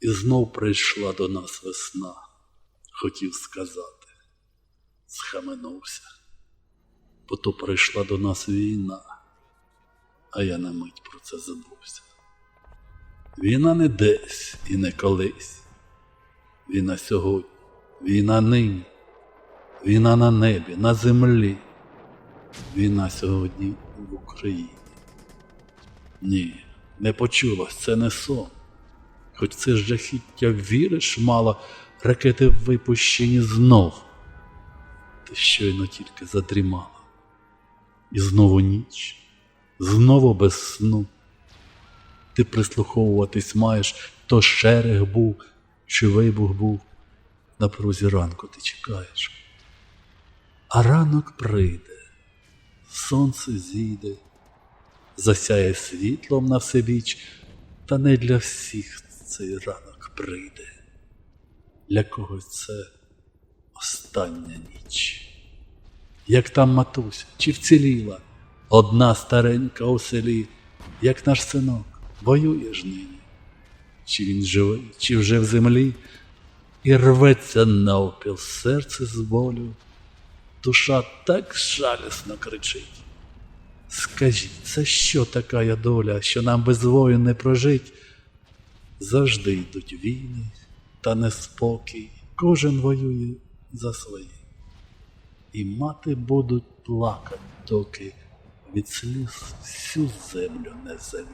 І знов прийшла до нас весна, хотів сказати, схаменувся, бо то прийшла до нас війна, а я на мить про це забувся. Війна не десь і не колись, війна сьогодні, війна нині, війна на небі, на землі, війна сьогодні в Україні. Ні, не почулось, це не сон. Хоч це жахіття віриш, мало, ракети випущені знов. Ти щойно тільки задрімала. І знову ніч, знову без сну. Ти прислуховуватись маєш, то шерех був, чи вибух був. На порозі ранку ти чекаєш. А ранок прийде, сонце зійде, засяє світлом на всебіч, та не для всіх цей ранок прийде. Для когось це остання ніч. Як там матуся, чи вціліла одна старенька у селі, як наш синок, воює ж нині, чи він живий, чи вже в землі, і рветься навпіл серце з болю, душа так жалісно кричить. Скажіть, це що така доля, що нам без вою не прожить? Завжди йдуть війни та неспокій, кожен воює за своє. І мати будуть плакати, доки від сліз всю землю не землю.